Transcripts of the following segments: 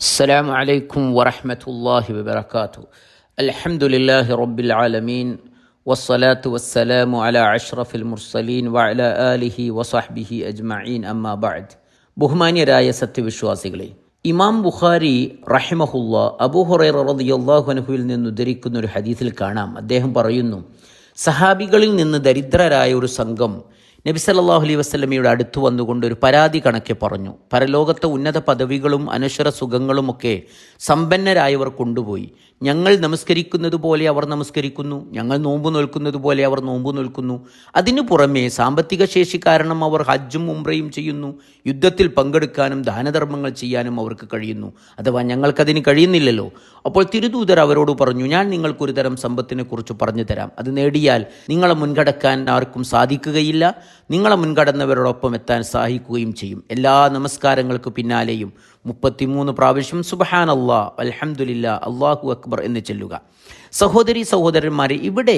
السلام عليكم ورحمة الله وبركاته الحمد لله رب العالمين والصلاة والسلام على أشرف المرسلين وعلى آله وصحبه أجمعين أما بعد ബഹുമാന്യരായ സത്യവിശ്വാസികളെ ഇമാം ബുഖാരി റഹിമഹുല്ല അബൂഹുറൈറ റളിയല്ലാഹു അൻഹുവിൽ നിന്ന് ഉദ്ധരിക്കുന്ന ഒരു ഹദീസിൽ കാണാം അദ്ദേഹം പറയുന്നു സഹാബികളിൽ നിന്ന് ദരിദ്രരായ ഒരു സംഘം നബി സല്ലല്ലാഹു അലൈഹി വസല്ലമയുടെ അടുത്ത് വന്നുകൊണ്ട് ഒരു പരാതി കണക്കെ പറഞ്ഞു. പരലോകത്തെ ഉന്നത പദവികളും അനശ്വര സുഖങ്ങളുമൊക്കെ സമ്പന്നരായവർ കൊണ്ടുപോയി. ഞങ്ങൾ നമസ്കരിക്കുന്നത് പോലെ അവർ നമസ്കരിക്കുന്നു. ഞങ്ങൾ നോമ്പ് നിൽക്കുന്നത് പോലെ അവർ നോമ്പ് നിൽക്കുന്നു. അതിനു പുറമേ സാമ്പത്തിക ശേഷി കാരണം അവർ ഹജ്ജും ഉംറയും ചെയ്യുന്നു. യുദ്ധത്തിൽ പങ്കെടുക്കാനും ദാനധർമ്മങ്ങൾ ചെയ്യാനും അവർക്ക് കഴിയുന്നു. അഥവാ ഞങ്ങൾക്കതിന് കഴിയുന്നില്ലല്ലോ. അപ്പോൾ തിരുദൂതർ അവരോട് പറഞ്ഞു ഞാൻ നിങ്ങൾക്കൊരു തരം സമ്പത്തിനെ കുറിച്ച് പറഞ്ഞു തരാം. അത് നേടിയാൽ നിങ്ങളെ മുൻകടക്കാൻ ആർക്കും സാധിക്കുകയില്ല. നിങ്ങളെ മുൻകടന്നവരോടൊപ്പം എത്താൻ സഹായിക്കുകയും ചെയ്യും. എല്ലാ നമസ്കാരങ്ങൾക്ക് പിന്നാലെയും മുപ്പത്തിമൂന്ന് പ്രാവശ്യം സുബഹാൻ അള്ളാ അലഹമുല്ല അള്ളാഹു അക്ബർ എന്ന് ചെല്ലുക. സഹോദരി സഹോദരന്മാരെ ഇവിടെ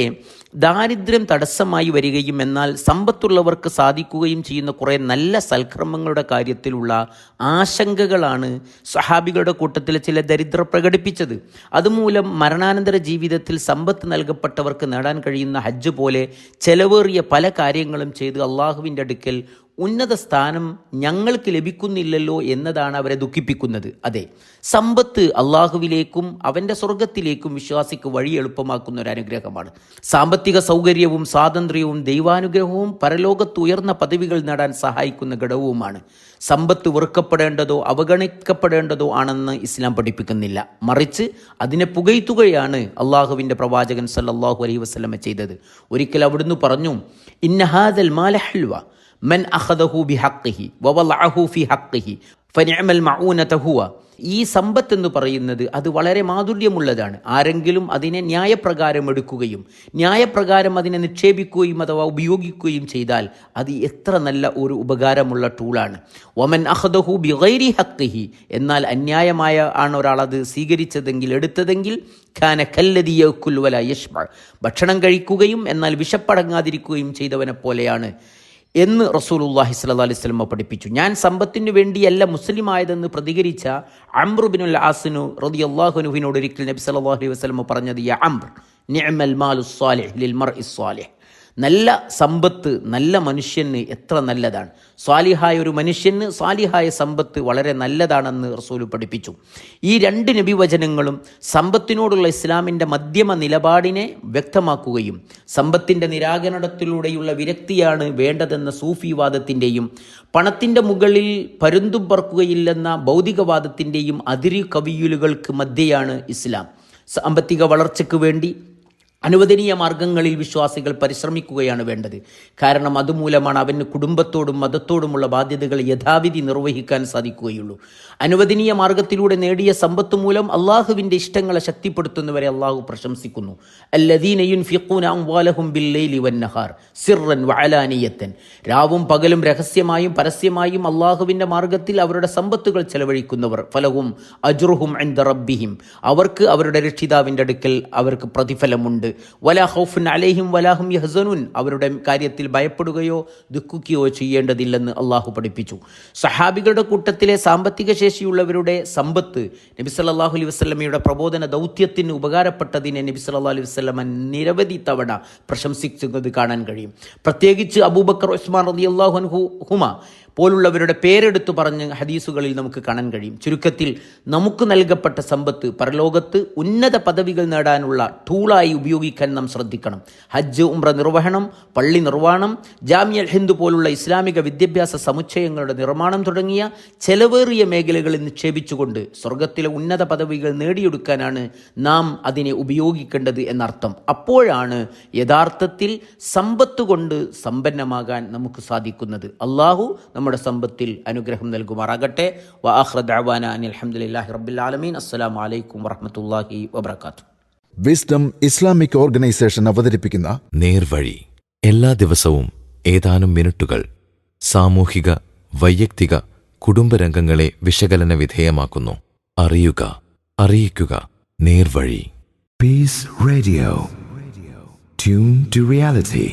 ദാരിദ്ര്യം തടസ്സമായി വരികയും എന്നാൽ സമ്പത്തുള്ളവർക്ക് സാധിക്കുകയും ചെയ്യുന്ന കുറേ നല്ല സൽക്രമങ്ങളുടെ കാര്യത്തിലുള്ള ആശങ്കകളാണ് സഹാബികളുടെ കൂട്ടത്തിലെ ചില ദരിദ്രർ പ്രകടിപ്പിച്ചത്. അതുമൂലം മരണാനന്തര ജീവിതത്തിൽ സമ്പത്ത് നൽകപ്പെട്ടവർക്ക് നേടാൻ കഴിയുന്ന ഹജ്ജ് പോലെ ചെലവേറിയ പല കാര്യങ്ങളും ചെയ്ത് അള്ളാഹുവിന്റെ അടുക്കൽ ഉന്നത സ്ഥാനം ഞങ്ങൾക്ക് ലഭിക്കുന്നില്ലല്ലോ എന്നതാണ് അവരെ ദുഃഖിപ്പിക്കുന്നത്. അതെ സമ്പത്ത് അള്ളാഹുവിലേക്കും അവന്റെ സ്വർഗത്തിലേക്കും വിശ്വാസിക്ക് വഴി എളുപ്പമാക്കുന്ന ഒരു അനുഗ്രഹമാണ്. സാമ്പത്തിക സൗകര്യവും സ്വാതന്ത്ര്യവും ദൈവാനുഗ്രഹവും പരലോകത്ത് ഉയർന്ന പദവികൾ നേടാൻ സഹായിക്കുന്ന ഘടകവുമാണ്. സമ്പത്ത് വെറുക്കപ്പെടേണ്ടതോ അവഗണിക്കപ്പെടേണ്ടതോ ആണെന്ന് ഇസ്ലാം പഠിപ്പിക്കുന്നില്ല. മറിച്ച് അതിനെ പുകയ്ത്തുകയാണ് അള്ളാഹുവിന്റെ പ്രവാചകൻ സല്ലാഹു അലൈഹി വസ്ലമ ചെയ്തത്. ഒരിക്കൽ അവിടുന്ന് പറഞ്ഞു ഇന്നഹാദൽ മാലഹൽവ മൻ أخذه ബി ഹഖിഹി വവലഅഹു ഫി فنعم മഊനത ഹുവ. ഈ സമ്പത്ത് എന്ന് പറയുന്നത് അത് വളരെ മാധുര്യമുള്ളതാണ്. ആരെങ്കിലും അതിനെ ന്യായപ്രകാരം എടുക്കുകയും ന്യായപ്രകാരം അതിനെ നിക്ഷേപിക്കുകയും അഥവാ ഉപയോഗിക്കുകയും ചെയ്താൽ അത് എത്ര നല്ല ഒരു ഉപകാരമുള്ള ടൂളാണ്. ഒമൻ അഹദഹു ബിഗൈരി ഹക്കിഹി എന്നാൽ അന്യായമായ ആണ് ഒരാൾ അത് സ്വീകരിച്ചതെങ്കിൽ എടുത്തതെങ്കിൽ ഖാന കല്ലദിയക്കുൽ വല യഷ്മ ഭക്ഷണം കഴിക്കുകയും എന്നാൽ വിശപ്പടങ്ങാതിരിക്കുകയും ചെയ്തവനെ പോലെയാണ്. എന്ന് റസൂലുല്ലാഹി സ്വല്ലല്ലാഹി അലൈഹി സ്വലമ പഠിപ്പിച്ചു. ഞാൻ സമ്പത്തിന് വേണ്ടിയല്ല മുസ്ലിം ആയതെന്ന് പ്രതികരിച്ച അംറുബിനുൽ ആസിനു റതി അൻഹുവിനോട് ഒരിക്കൽ നബി സല്ലാഹു അലൈഹി വസ്ലമ പറഞ്ഞത് യ അംർ നിഅമൽ മാലു ലിൽ മർഇ സ്വാലിഹ് നല്ല സമ്പത്ത് നല്ല മനുഷ്യന് എത്ര നല്ലതാണ്. സ്വാലിഹായ ഒരു മനുഷ്യന് സ്വാലിഹായ സമ്പത്ത് വളരെ നല്ലതാണെന്ന് റസൂൽ പഠിപ്പിച്ചു. ഈ രണ്ട് നബിവചനങ്ങളും സമ്പത്തിനോടുള്ള ഇസ്ലാമിന്റെ മധ്യമ നിലപാടിനെ വ്യക്തമാക്കുകയും സമ്പത്തിന്റെ നിരാകരണത്തിലൂടെയുള്ള വിരക്തിയാണ് വേണ്ടതെന്ന സൂഫിവാദത്തിന്റെയും പണത്തിന്റെ മുകളിൽ പരുന്തും പറക്കുകയില്ലെന്ന ഭൗതികവാദത്തിന്റെയും അതിരി കവിയുലുകൾക്ക് മധ്യയാണ് ഇസ്ലാം. സാമ്പത്തിക വളർച്ചയ്ക്ക് വേണ്ടി അനുവദനീയ മാർഗങ്ങളിൽ വിശ്വാസികൾ പരിശ്രമിക്കുകയാണ് വേണ്ടത്. കാരണം അതുമൂലമാണ് അവന് കുടുംബത്തോടും മതത്തോടുമുള്ള ബാധ്യതകൾ യഥാവിധി നിർവഹിക്കാൻ സാധിക്കുകയുള്ളൂ. അനുവദനീയ മാർഗത്തിലൂടെ നേടിയ സമ്പത്ത് മൂലം അള്ളാഹുവിന്റെ ഇഷ്ടങ്ങളെ ശക്തിപ്പെടുത്തുന്നവരെ അള്ളാഹു പ്രശംസിക്കുന്നു. രാവും പകലും രഹസ്യമായും പരസ്യമായും അള്ളാഹുവിന്റെ മാർഗത്തിൽ അവരുടെ സമ്പത്തുകൾ ചെലവഴിക്കുന്നവർ ഫലവും അജുറുഹും റബ്ബിഹിം. അവർക്ക് അവരുടെ രക്ഷിതാവിന്റെ അടുക്കൽ അവർക്ക് പ്രതിഫലമുണ്ട്. വലാ അലൈഹിം വലാഹും യഹ്സനുൻ. അവരുടെ കാര്യത്തിൽ ഭയപ്പെടുകയോ ദുഃഖിക്കുകയോ ചെയ്യേണ്ടതില്ലെന്ന് അള്ളാഹു പഠിപ്പിച്ചു. സഹാബികളുടെ കൂട്ടത്തിലെ സാമ്പത്തിക ശേഷിയുള്ളവരുടെ സമ്പത്ത് നബി അലൈഹി വസല്ലമയുടെ പ്രബോധന ദൗത്യത്തിന് ഉപകാരപ്പെട്ടതിനെ നബി അലൈഹി വസല്ലമ നിരവധി തവണ പ്രശംസിക്കുന്നത് കാണാൻ കഴിയും. പ്രത്യേകിച്ച് അബൂബക്കർ ഉസ്മാൻ റളിയല്ലാഹു അൻഹു ഹുമ പോലുള്ളവരുടെ പേരെടുത്തു പറഞ്ഞ് ഹദീസുകളിൽ നമുക്ക് കാണാൻ കഴിയും. ചുരുക്കത്തിൽ നമുക്ക് നൽകപ്പെട്ട സമ്പത്ത് പരലോകത്ത് ഉന്നത പദവികൾ നേടാനുള്ള ടൂളായി ഉപയോഗിക്കാൻ നാം ശ്രദ്ധിക്കണം. ഹജ്ജ് ഉംറ നിർവഹണം പള്ളി നിർവഹണം ജാമ്യൽ ഹിന്ദു പോലുള്ള ഇസ്ലാമിക വിദ്യാഭ്യാസ സമുച്ചയങ്ങളുടെ നിർമ്മാണം തുടങ്ങിയ ചെലവേറിയ മേഖലകളിൽ നിക്ഷേപിച്ചുകൊണ്ട് സ്വർഗത്തിലെ ഉന്നത പദവികൾ നേടിയെടുക്കാനാണ് നാം അതിനെ ഉപയോഗിക്കേണ്ടത് എന്നർത്ഥം. അപ്പോഴാണ് യഥാർത്ഥത്തിൽ സമ്പത്ത് കൊണ്ട് സമ്പന്നമാകാൻ നമുക്ക് സാധിക്കുന്നത്. അള്ളാഹു നമ്മുടെ സമ്പത്തിൽ അനുഗ്രഹം നൽകുമാറാകട്ടെ. വാഹ്റദാന അലഹമുല്ലാഹി റബ്ബിൽ ആലമീൻ. അസ്സലാമു അലൈക്കും വറഹമത്തല്ലാഹി വബർക്കാത്തു വിസ്ഡം ഇസ്ലാമിക് ഓർഗനൈസേഷൻ അവതരിപ്പിക്കുന്ന നേർവഴി. എല്ലാ ദിവസവും ഏതാനും മിനിറ്റുകൾ സാമൂഹിക വൈയക്തിക കുടുംബരംഗങ്ങളെ വിശകലന വിധേയമാക്കുന്നു. അറിയുക അറിയിക്കുക നേർവഴി. Peace radio tune to reality.